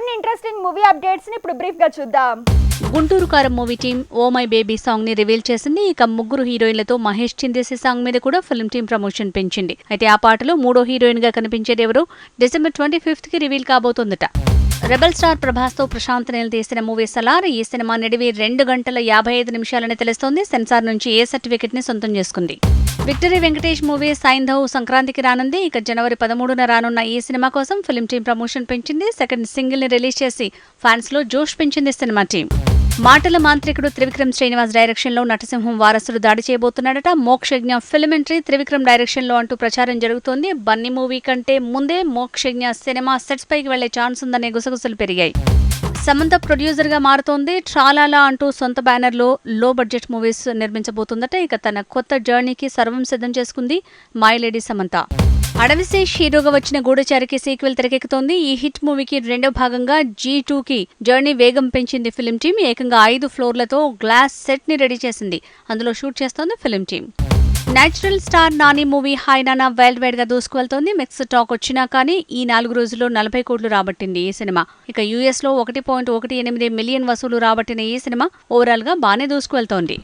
మరిన్ని interesting movie అప్డేట్స్ని ఇప్పుడు బ్రీఫ్గా చూద్దాం. Guntur Kaaram movie team oh my baby సాంగ్ని రివీల్ చేసింది. ఇక ముగ్గురు హీరోయిన్లతో మహేష్ చిందేసి సాంగ్ మీద కూడా ఫిల్మ్ టీం ప్రమోషన్ పెంచింది. అయితే ఆ పాటలో మూడో హీరోయిన్గా కనిపించేది ఎవరు? డిసెంబర్ ట్వంటీ ఫిఫ్త్కి రివీల్ కాబోతోందట. రెబల్ స్టార్ ప్రభాస్తో ప్రశాంత్ నీల్ తీసిన మూవీ సలార్ ఈ సినిమా నిడివి రెండు గంటల యాభై ఐదు నిమిషాలని తెలుస్తోంది. సెన్సార్ నుంచి ఏ సర్టిఫికెట్ని సొంతం చేసుకుంది? విక్టరీ వెంకటేష్ మూవీ సైంధవ్ సంక్రాంతికి రానుంది. ఇక జనవరి పదమూడున రానున్న ఈ సినిమా కోసం ఫిల్మ్ టీం ప్రమోషన్ పెంచింది. సెకండ్ సింగిల్ని రిలీజ్ చేసి ఫ్యాన్స్లో జోష్ పెంచింది సినిమా టీం. మాటల మాంత్రికుడు త్రివిక్రమ్ శ్రీనివాస్ డైరెక్షన్లో నటసింహం వారసుడు దాడి చేయబోతున్నాడట. మోక్షజ్ఞ ఫిలిమెంటరీ త్రివిక్రమ్ డైరెక్షన్లో అంటూ ప్రచారం జరుగుతోంది. బన్నీ మూవీ కంటే ముందే మోక్షజ్ఞ సినిమా సెట్స్ పైకి వెళ్ళే ఛాన్స్ ఉందనే గుసగుసలు పెరిగాయి. సమంత ప్రొడ్యూసర్గా మారుతోంది. ట్రాలాలా అంటూ సొంత బ్యానర్లో లో బడ్జెట్ మూవీస్ నిర్మించబోతుందట. ఇక తన కొత్త జర్నీకి సర్వం సిద్ధం చేసుకుంది. My lady Samantha. అడవిశేష్ హీరోగా వచ్చిన గూఢచారికి సీక్వెల్ తెరకెక్కుతోంది. ఈ హిట్ మూవీకి రెండో భాగంగా జీ టూకి జర్నీ వేగం పెంచింది ఫిలిం టీం. ఏకంగా ఐదు ఫ్లోర్లతో గ్లాస్ సెట్ని రెడీ చేసింది. అందులో షూట్ చేస్తోంది film team. Natural star Nani movie hi Nanna wild వైడ్గా దూసుకువెళ్తోంది. మిక్స్ టాక్ వచ్చినా కానీ ఈ నాలుగు రోజుల్లో నలభై కోట్లు రాబట్టింది ఈ సినిమా. ఇక యూఎస్లో ఒకటి పాయింట్ ఒకటి ఎనిమిది మిలియన్ వసూలు రాబట్టిన ఈ సినిమా ఓవరాల్గా బాగానే దూసుకువెళ్తోంది.